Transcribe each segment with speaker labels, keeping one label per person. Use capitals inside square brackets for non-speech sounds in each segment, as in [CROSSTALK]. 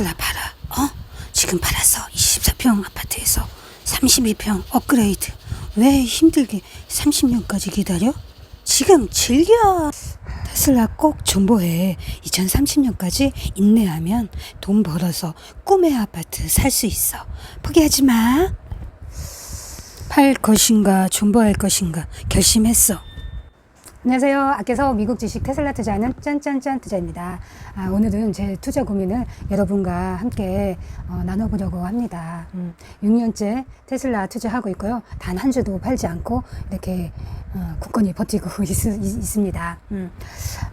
Speaker 1: 테슬라 팔아. 어? 지금 팔았어. 24평 아파트에서 32평 업그레이드. 왜 힘들게 30년까지 기다려? 지금 즐겨. 테슬라 꼭 존버해. 2030년까지 인내하면 돈 벌어서 꿈의 아파트 살 수 있어. 포기하지 마. 팔 것인가 존버할 것인가 결심했어. 안녕하세요. 아껴서 미국 주식 테슬라 투자하는 짠짠짠 투자입니다. 아, 오늘은 제 투자 고민을 여러분과 함께 어, 나눠보려고 합니다. 음, 6년째 테슬라 투자하고 있고요. 단 한 주도 팔지 않고 이렇게 어, 굳건히 버티고 [LAUGHS] 있, 습니다 음.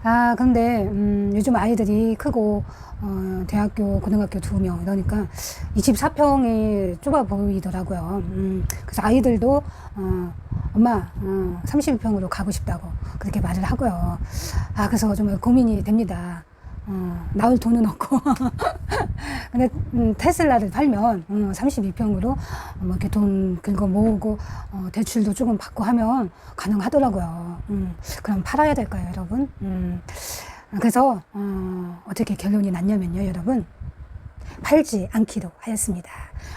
Speaker 1: 아, 근데 음, 요즘 아이들이 크고 어, 대학교, 고등학교 두 명 이러니까 24평이 좁아 보이더라고요. 음, 그래서 아이들도 어, 엄마 어, 32평으로 가고 싶다고 그렇게 말을 하고요. 아 그래서 정말 고민이 됩니다. 어, 나올 돈은 없고 [LAUGHS] 근데 음, 테슬라를 팔면 음, 32평으로 뭐 이렇게 돈 긁어 모으고 어, 대출도 조금 받고 하면 가능하더라고요. 음, 그럼 팔아야 될까요, 여러분? 음, 그래서 어, 어떻게 결론이 났냐면요, 여러분. 팔지 않기로 하였습니다.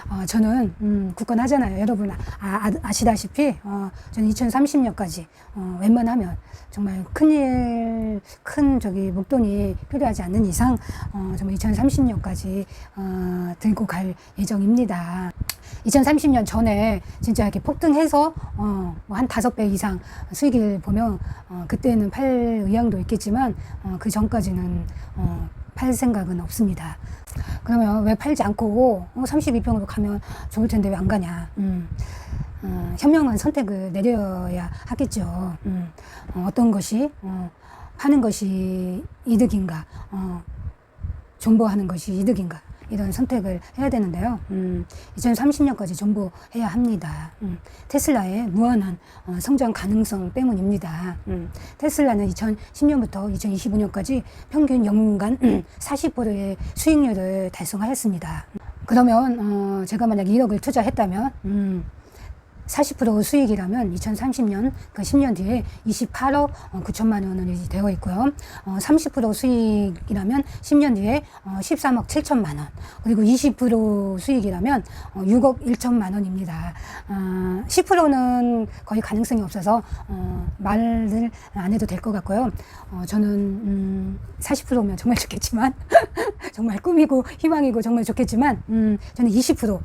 Speaker 1: 어, 저는 음, 굳건하잖아요. 여러분 아, 아, 아 시다시피 어, 저는 2030년까지 어, 웬만하면 정말 큰일 큰 저기 목돈이 필요하지 않는 이상 어, 정말 2030년까지 어, 들고 갈 예정입니다. 2030년 전에 진짜 이렇게 폭등해서 어, 뭐한 다섯 배 이상 수익을 보면 어, 그때는 팔 의향도 있겠지만 어, 그 전까지는 어, 팔 생각은 없습니다. 그러면 왜 팔지 않고 어, 32평으로 가면 좋을 텐데 왜 안 가냐? 음. 어, 현명한 선택을 내려야 하겠죠. 음. 어, 어떤 것이 어, 파는 것이 이득인가, 어, 존버하는 것이 이득인가 이런 선택을 해야 되는데요. 음, 2030년까지 존버해야 합니다. 음, 테슬라의 무한한 어, 성장 가능성 때문입니다. 음, 테슬라는 2010년부터 2025년까지 평균 연간 [CLEARS THROAT] 40%의 수익률을 달성하였습니다. 그러면 어, 제가 만약 1억을 투자했다면 음, 40% 수익이라면 2030년 그 10년 뒤에 28억 9천만 원이 되어 있고요. 어, 30% 수익이라면 10년 뒤에 어, 13억 7천만 원. 그리고 20% 수익이라면 어, 6억 1천만 원입니다. 어, 10%는 거의 가능성이 없어서 어, 말을 안 해도 될 것 같고요. 어, 저는 음, 40%면 정말 좋겠지만 [LAUGHS] 정말 꿈이고 희망이고 정말 좋겠지만 음, 저는 20%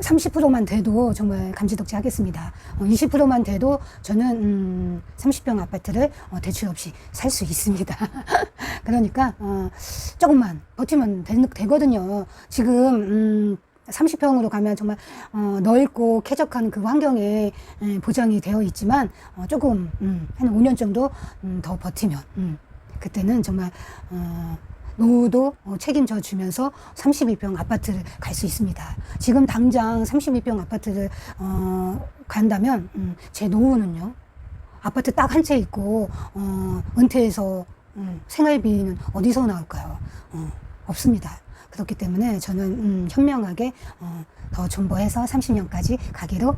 Speaker 1: 어, 30%만 돼도 정말 감지덕지 하겠습니다. 어, 20%만 돼도 저는 음, 30평 아파트를 어, 대출 없이 살 수 있습니다. [LAUGHS] 그러니까 어, 조금만 버티면 되, 거든요 지금 음, 30평으로 가면 정말 어, 넓고 쾌적한 그 환경에 에, 보장이 되어 있지만 어, 조금 음, 한 5년 정도 음, 더 버티면 음, 그때는 정말 어, 노후도 어, 책임져 주면서 32평 아파트를 갈 수 있습니다. 지금 당장 32평 아파트를 어, 간다면 음, 제 노후는요. 아파트 딱 한 채 있고 어, 은퇴해서 음, 생활비는 어디서 나올까요? 어, 없습니다. 그렇기 때문에 저는 음, 현명하게 어, 더 존버해서 30년까지 가기로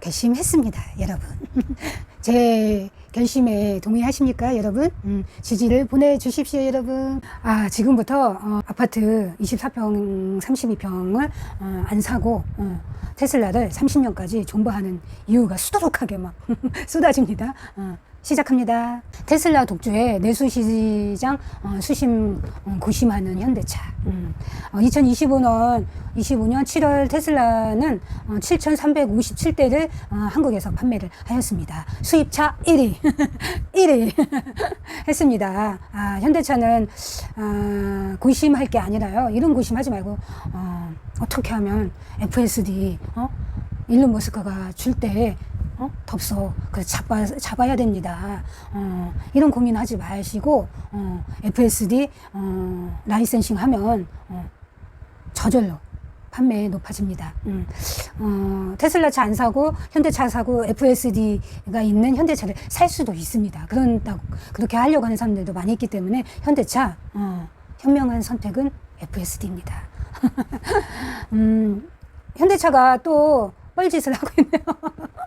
Speaker 1: 결심했습니다, 여러분. [LAUGHS] 제 결심에 동의하십니까, 여러분? 음, 지지를 보내주십시오, 여러분. 아, 지금부터 어, 아파트 24평, 32평을 어, 안 사고 어, 테슬라를 30년까지 존버하는 이유가 수두룩하게 막 [LAUGHS] 쏟아집니다. 어, 시작합니다. 테슬라 독주의 내수 시장 어, 수심 어, 고심하는 현대차. 음. 어, 2025년 25년 7월 테슬라는 어, 7,357대를 어, 한국에서 판매를 하였습니다. 수입차 1위, 1위 [LAUGHS] [LAUGHS] 했습니다. 아, 현대차는 아, 고심할 게 아니라요. 이런 고심하지 말고 어, 어떻게 하면 FSD 어? 일론 머스크가 줄 때 어? 덥석 그래서 잡아, 잡아야 됩니다. 어, 이런 고민하지 마시고 어, FSD 어, 라이센싱 하면 어, 저절로 판매 높아집니다. 음. 어, 테슬라 차 안 사고 현대차 사고 FSD가 있는 현대차를 살 수도 있습니다. 그런다고 그렇게 하려고 하는 사람들도 많이 있기 때문에 현대차 어, 현명한 선택은 FSD입니다. [LAUGHS] 음, 현대차가 또 뻘짓을 하고 있네요. [LAUGHS]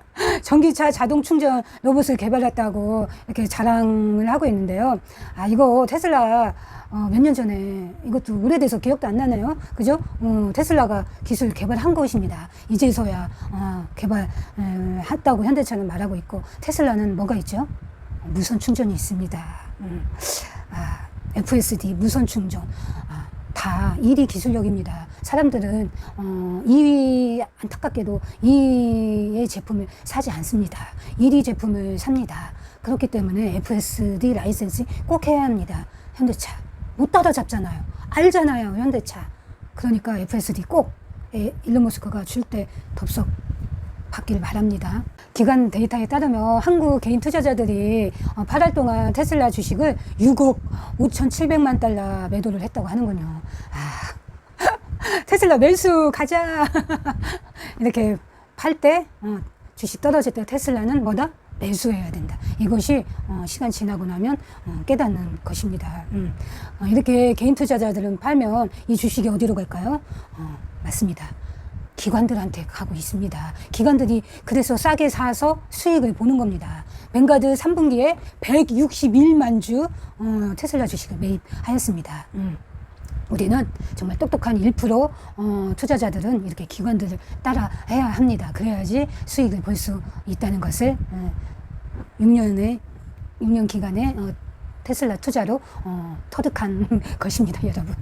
Speaker 1: 전기차 자동 충전 로봇을 개발했다고 이렇게 자랑을 하고 있는데요. 아, 이거 테슬라 어, 몇 년 전에 이것도 오래돼서 기억도 안 나네요. 그죠? 어, 테슬라가 기술 개발한 것입니다. 이제서야 어, 개발했다고 현대차는 말하고 있고 테슬라는 뭐가 있죠? 무선 충전이 있습니다. 음. 아, FSD 무선 충전. 아, 다 1위 기술력입니다. 사람들은 어, 2위 안타깝게도 2위의 제품을 사지 않습니다. 1위 제품을 삽니다. 그렇기 때문에 FSD 라이센스 꼭 해야 합니다. 현대차 못 따라잡잖아요. 알잖아요, 현대차. 그러니까 FSD 꼭 에, 일론 머스크가 줄 때 덥석 받길 바랍니다. 기관 데이터에 따르면 한국 개인 투자자들이 어, 8월 동안 테슬라 주식을 6억 5,700만 달러 매도를 했다고 하는군요. 아, [LAUGHS] 테슬라 매수 가자. [LAUGHS] 이렇게 팔 때, 어, 주식 떨어질 때 테슬라는 뭐다? 매수해야 된다. 이것이 어, 시간 지나고 나면 어, 깨닫는 것입니다. 음. 어, 이렇게 개인 투자자들은 팔면 이 주식이 어디로 갈까요? 어, 맞습니다. 기관들한테 가고 있습니다. 기관들이 그래서 싸게 사서 수익을 보는 겁니다. 뱅가드 3분기에 161만 주 어, 테슬라 주식을 매입하였습니다. 음. 우리는 정말 똑똑한 1% 어, 투자자들은 이렇게 기관들을 따라해야 합니다. 그래야지 수익을 볼 수 있다는 것을 어, 6년의 6년 기간의 어, 테슬라 투자로 어, 터득한 [LAUGHS] 것입니다, 여러분.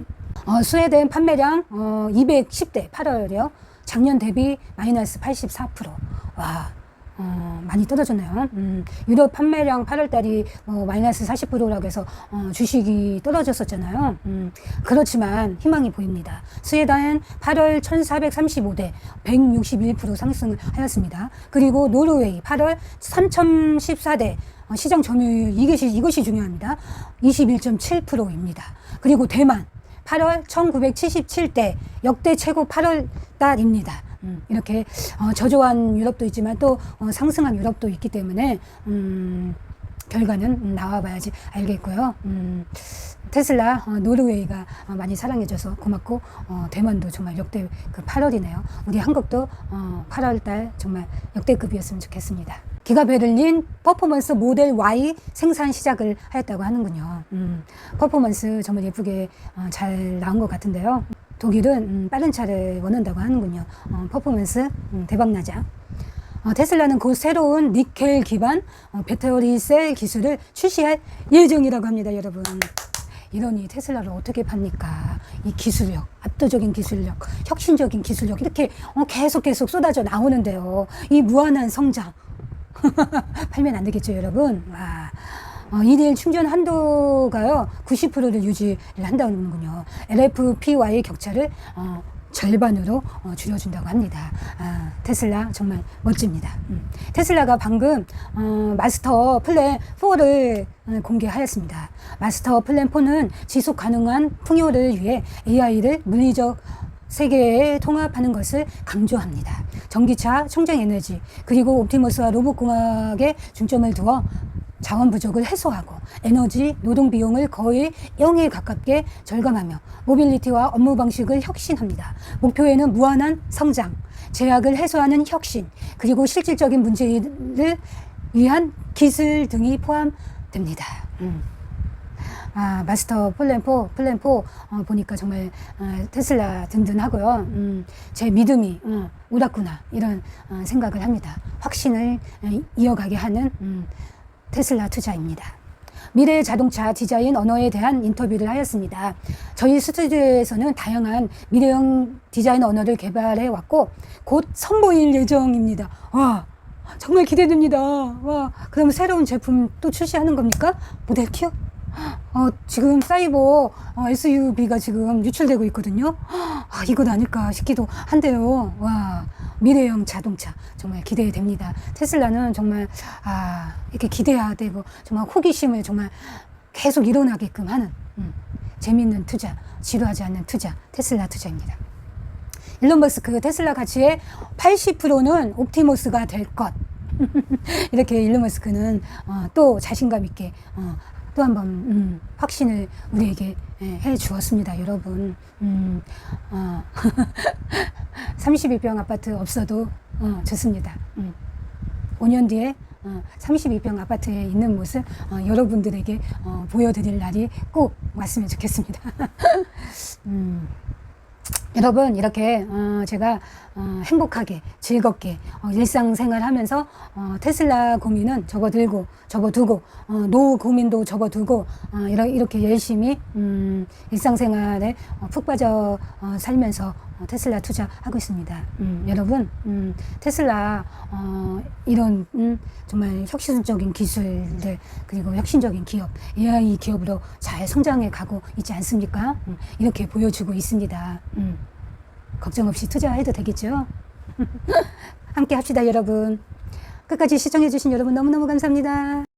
Speaker 1: 어, 스웨덴 판매량 어, 210대 8월이요. 작년 대비 마이너스 84%. 와, 어, 많이 떨어졌네요. 음, 유럽 판매량 8월 달이 어, 마이너스 40%라고 해서 어, 주식이 떨어졌었잖아요. 음, 그렇지만 희망이 보입니다. 스웨덴 8월 1435대 161% 상승을 하였습니다. 그리고 노르웨이 8월 3014대 어, 시장 점유율 이것이 이것이 중요합니다. 21.7%입니다. 그리고 대만 8월 1977대 역대 최고 8월 달입니다. 음, 이렇게 어, 저조한 유럽도 있지만 또 어, 상승한 유럽도 있기 때문에 음, 결과는 나와봐야지 알겠고요. 음, 테슬라 어, 노르웨이가 어, 많이 사랑해줘서 고맙고 어, 대만도 정말 역대 그 8월이네요. 우리 한국도 어, 8월 달 정말 역대급이었으면 좋겠습니다. 기가 베를린 퍼포먼스 모델 Y 생산 시작을 하였다고 하는군요. 음, 퍼포먼스 정말 예쁘게 어, 잘 나온 것 같은데요. 독일은 음, 빠른 차를 원한다고 하는군요. 어, 퍼포먼스 음, 대박나자. 어, 테슬라는 곧 새로운 니켈 기반 어, 배터리 셀 기술을 출시할 예정이라고 합니다, 여러분. 이러니 테슬라를 어떻게 팝니까? 이 기술력, 압도적인 기술력, 혁신적인 기술력 이렇게 어, 계속 계속 쏟아져 나오는데요. 이 무한한 성장 [LAUGHS] 팔면 안 되겠죠, 여러분. 와. 어, 일일 충전 한도가요 90%를 유지를 한다는군요. LFP와의 격차를 어, 절반으로 어, 줄여준다고 합니다. 아, 테슬라 정말 멋집니다. 음. 테슬라가 방금 어, 마스터 플랜 4를 어, 공개하였습니다. 마스터 플랜 4는 지속 가능한 풍요를 위해 AI를 물리적 세계에 통합하는 것을 강조합니다. 전기차, 청정 에너지, 그리고 옵티머스와 로봇공학에 중점을 두어 자원 부족을 해소하고 에너지, 노동 비용을 거의 0에 가깝게 절감하며 모빌리티와 업무 방식을 혁신합니다. 목표에는 무한한 성장, 제약을 해소하는 혁신, 그리고 실질적인 문제를 위한 기술 등이 포함됩니다. 음. 아, 마스터 플랜 4, 플랜 4 어, 보니까 정말 어, 테슬라 든든하고요. 음, 제 믿음이 어, 옳았구나 이런 어, 생각을 합니다. 확신을 어, 이어가게 하는 음, 테슬라 투자입니다. 미래 자동차 디자인 언어에 대한 인터뷰를 하였습니다. 저희 스튜디오에서는 다양한 미래형 디자인 언어를 개발해 왔고 곧 선보일 예정입니다. 와, 정말 기대됩니다. 와, 그럼 새로운 제품 또 출시하는 겁니까? 모델 Q? 어, 지금 사이버 어, SUV가 지금 유출되고 있거든요. 아, 이것 아닐까 싶기도 한데요. 와, 미래형 자동차 정말 기대됩니다. 테슬라는 정말 아, 이렇게 기대해야 되고 정말 호기심을 정말 계속 일어나게끔 하는 음, 재밌는 투자, 지루하지 않는 투자, 테슬라 투자입니다. 일론 머스크 테슬라 가치의 80%는 옵티머스가 될 것. [LAUGHS] 이렇게 일론 머스크는 어, 또 자신감 있게 어, 또 한번 음, 확신을 우리에게 예, 해 주었습니다, 여러분. 음, 어, [LAUGHS] 32평 아파트 없어도 어, 좋습니다. 음. 5년 뒤에 어, 32평 아파트에 있는 모습 어, 여러분들에게 어, 보여드릴 날이 꼭 왔으면 좋겠습니다. [LAUGHS] 음, 여러분 이렇게 어, 제가 어, 행복하게 즐겁게 어, 일상생활 하면서 어, 테슬라 고민은 접어들고 접어두고 어, 노후 고민도 이러- 이렇게 열심히 음, 일상생활에 어, 푹 빠져 어, 살면서 어, 테슬라 투자하고 있습니다. 음, 여러분 음, 테슬라 어, 이런 음, 정말 혁신적인 기술들 그리고 혁신적인 기업 AI 기업으로 잘 성장해 가고 있지 않습니까? 음, 이렇게 보여주고 있습니다. 음, 걱정 없이 투자해도 되겠죠? [LAUGHS] 함께 합시다, 여러분. 끝까지 시청해주신 여러분 너무너무 감사합니다.